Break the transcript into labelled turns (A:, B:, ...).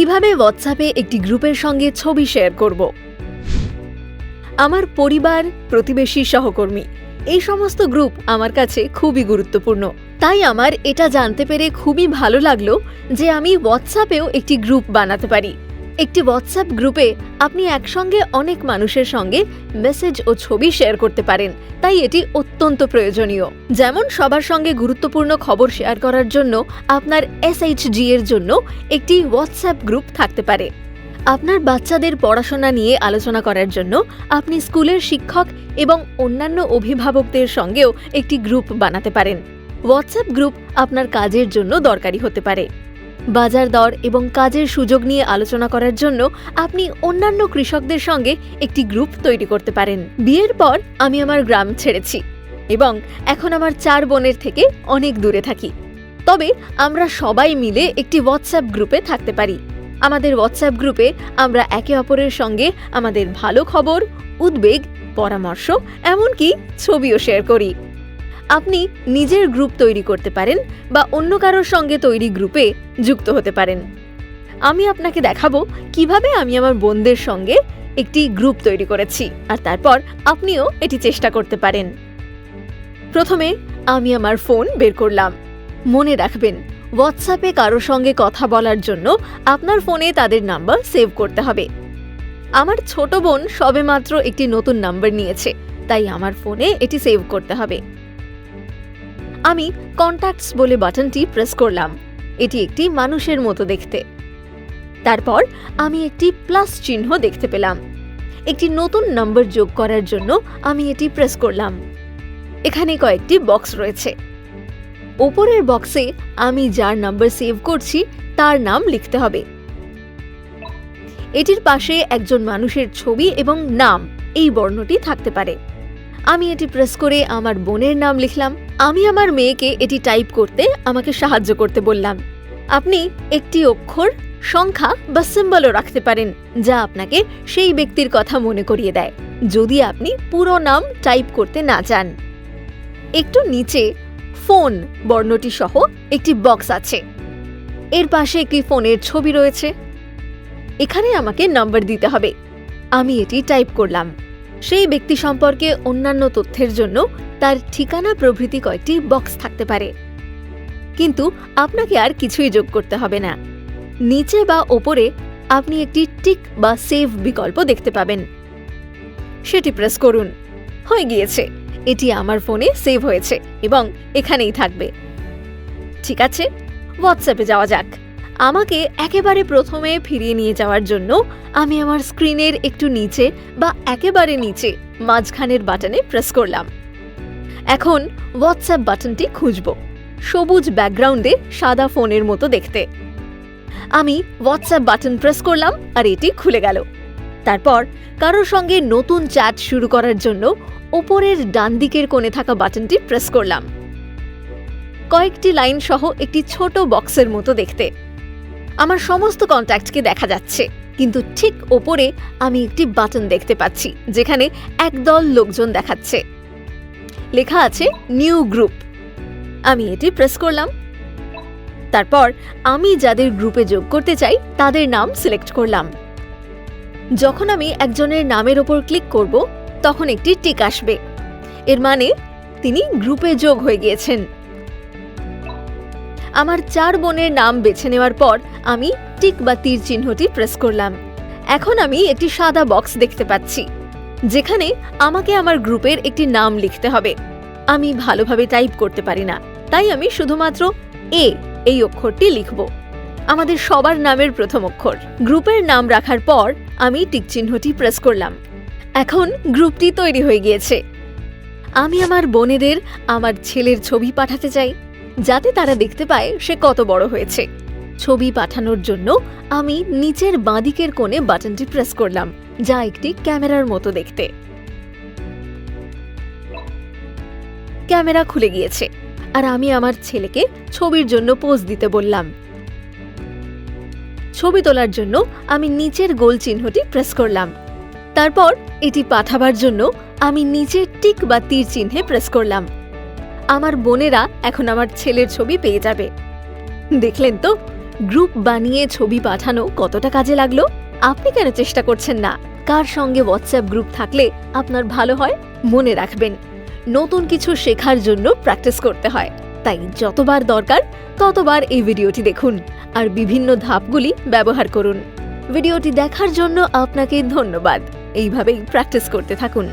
A: কীভাবে হোয়াটসঅ্যাপে একটি গ্রুপের সঙ্গে ছবি শেয়ার করব? আমার পরিবার, প্রতিবেশী, সহকর্মী, এই সমস্ত গ্রুপ আমার কাছে খুবই গুরুত্বপূর্ণ। তাই আমার এটা জানতে পেরে খুবই ভালো লাগল যে আমি হোয়াটসঅ্যাপেও একটি গ্রুপ বানাতে পারি। একটি হোয়াটসঅ্যাপ গ্রুপে আপনি একসঙ্গে অনেক মানুষের সঙ্গে মেসেজ ও ছবি শেয়ার করতে পারেন, তাই এটি অত্যন্ত প্রয়োজনীয়। যেমন সবার সঙ্গে গুরুত্বপূর্ণ খবর শেয়ার করার জন্য আপনার এসএইচজি এর জন্য একটি হোয়াটসঅ্যাপ গ্রুপ থাকতে পারে। আপনার বাচ্চাদের পড়াশোনা নিয়ে আলোচনা করার জন্য আপনি স্কুলের শিক্ষক এবং অন্যান্য অভিভাবকদের সঙ্গেও একটি গ্রুপ বানাতে পারেন। হোয়াটসঅ্যাপ গ্রুপ আপনার কাজের জন্য দরকারি হতে পারে। বাজার দর এবং কাজের সুযোগ নিয়ে আলোচনা করার জন্য আপনি অন্যান্য কৃষকদের সঙ্গে একটি গ্রুপ তৈরি করতে পারেন। বিয়ের পর আমি আমার গ্রাম ছেড়েছি এবং এখন আমার চার বোনের থেকে অনেক দূরে থাকি। তবে আমরা সবাই মিলে একটি হোয়াটসঅ্যাপ গ্রুপে থাকতে পারি। আমাদের হোয়াটসঅ্যাপ গ্রুপে আমরা একে অপরের সঙ্গে আমাদের ভালো খবর, উদ্বেগ, পরামর্শ, এমনকি ছবিও শেয়ার করি। আপনি নিজের গ্রুপ তৈরি করতে পারেন বা অন্য কারোর সঙ্গে তৈরি গ্রুপে যুক্ত হতে পারেন। আমি আপনাকে দেখাবো কীভাবে আমি আমার বোনদের সঙ্গে একটি গ্রুপ তৈরি করেছি আর তারপর আপনিও এটি চেষ্টা করতে পারেন। প্রথমে আমি আমার ফোন বের করলাম। মনে রাখবেন হোয়াটসঅ্যাপে কারোর সঙ্গে কথা বলার জন্য আপনার ফোনে তাদের নাম্বার সেভ করতে হবে। আমার ছোট বোন সবেমাত্র একটি নতুন নাম্বার নিয়েছে, তাই আমার ফোনে এটি সেভ করতে হবে। আমি কন্ট্যাক্টস বলে বাটনটি প্রেস করলাম। এটি একটি মানুষের মতো দেখতে। তারপর আমি একটি প্লাস চিহ্ন দেখতে পেলাম। একটি নতুন নম্বর যোগ করার জন্য আমি এটি প্রেস করলাম। এখানে কয়েকটি বক্স রয়েছে। ওপরের বক্সে আমি যার নাম্বার সেভ করছি, তার নাম লিখতে হবে। এটির পাশে একজন মানুষের ছবি এবং নাম, এই বর্ণটি থাকতে পারে। আমি এটি প্রেস করে আমার বোনের নাম লিখলাম। আমি আমার মেয়েকে এটি টাইপ করতে আমাকে সাহায্য করতে বললাম। আপনি একটি অক্ষর, সংখ্যা বা সিম্বলও রাখতে পারেন, যা আপনাকে সেই ব্যক্তির কথা মনে করিয়ে দেয়, যদি আপনি পুরো নাম টাইপ করতে না চান। একটু নিচে ফোন বর্ণটি সহ একটি বক্স আছে। এর পাশে একটি ফোনের ছবি রয়েছে। এখানে আমাকে নাম্বার দিতে হবে। আমি এটি টাইপ করলাম। সেই ব্যক্তি সম্পর্কে অন্যান্য তথ্যের জন্য তার ঠিকানা প্রভৃতি কয়েকটি বক্স থাকতে পারে। কিন্তু আপনাকে আর কিছুই যোগ করতে হবে না। নিচে বা ওপরে আপনি একটি টিক বা সেভ বিকল্প দেখতে পাবেন। সেটি প্রেস করুন। হয়ে গিয়েছে। এটি আমার ফোনে সেভ হয়েছে এবং এখানেই থাকবে। ঠিক আছে? হোয়াটসঅ্যাপে যাওয়া যাক। আমাকে একেবারে প্রথমে ফিরিয়ে নিয়ে যাওয়ার জন্য আমি আমার স্ক্রিনের একটু নিচে বা একেবারে নিচে মাঝখানের বাটনে প্রেস করলাম। এখন হোয়াটসঅ্যাপ বাটনটি খুঁজব। সবুজ ব্যাকগ্রাউন্ডে সাদা ফোনের মতো দেখতে। আমি হোয়াটসঅ্যাপ বাটন প্রেস করলাম আর এটি খুলে গেল। তারপর কারোর সঙ্গে নতুন চ্যাট শুরু করার জন্য ওপরের ডান দিকের কোণে থাকা বাটনটি প্রেস করলাম। কয়েকটি লাইন সহ একটি ছোট বক্সের মতো দেখতে। আমার সমস্ত কন্ট্যাক্টকে দেখা যাচ্ছে। কিন্তু ঠিক ওপরে আমি একটি বাটন দেখতে পাচ্ছি, যেখানে একদল লোকজন দেখাচ্ছে। লেখা আছে নিউ গ্রুপ আমি এটি প্রেস করলাম। তারপর আমি যাদের গ্রুপে যোগ করতে চাই, তাদের নাম সিলেক্ট করলাম। যখন আমি একজনের নামের ওপর ক্লিক করব, তখন একটি টিক আসবে। এর মানে তিনি গ্রুপে যোগ হয়ে গিয়েছেন। আমার চার বোনের নাম বেছে নেওয়ার পর আমি টিক বা তীর চিহ্নটি প্রেস করলাম। এখন আমি একটি সাদা বক্স দেখতে পাচ্ছি, যেখানে আমাকে আমার গ্রুপের একটি নাম লিখতে হবে। আমি ভালোভাবে টাইপ করতে পারি না, তাই আমি শুধুমাত্র এ এই অক্ষরটি লিখব। আমাদের সবার নামের প্রথম অক্ষর। গ্রুপের নাম রাখার পর আমি টিক চিহ্নটি প্রেস করলাম। এখন গ্রুপটি তৈরি হয়ে গিয়েছে। আমি আমার বোনেদের, আমার ছেলের ছবি পাঠাতে চাই। যাতে তারা দেখতে পায় সে কত বড় হয়েছে। ছবি পাঠানোর জন্য আমি নিচের বাঁদিকের কোণে বাটনটি প্রেস করলাম, যা একটি ক্যামেরার মতো দেখতে। ক্যামেরা খুলে গিয়েছে, আর আমি আমার ছেলেকে ছবির জন্য পোজ দিতে বললাম। ছবি তোলার জন্য আমি নিচের গোল চিহ্নটি প্রেস করলাম। তারপর এটি পাঠাবার জন্য আমি নিচের টিক বা তীর চিহ্নে প্রেস করলাম। আমার বোনেরা এখন আমার ছেলের ছবি পেয়ে যাবে। দেখলেন তো? গ্রুপ বানিয়ে ছবি পাঠানো কতটা কাজে লাগল? আপনি কেন চেষ্টা করছেন না? কার সঙ্গে হোয়াটসঅ্যাপ গ্রুপ থাকলে আপনার ভালো হয়? মনে রাখবেন, নতুন কিছু শেখার জন্য প্র্যাকটিস করতে হয়। তাই যতবার দরকার, ততবার এই ভিডিওটি দেখুন আর বিভিন্ন ধাপগুলি ব্যবহার করুন। ভিডিওটি দেখার জন্য আপনাকে ধন্যবাদ। এইভাবেই প্র্যাকটিস করতে থাকুন।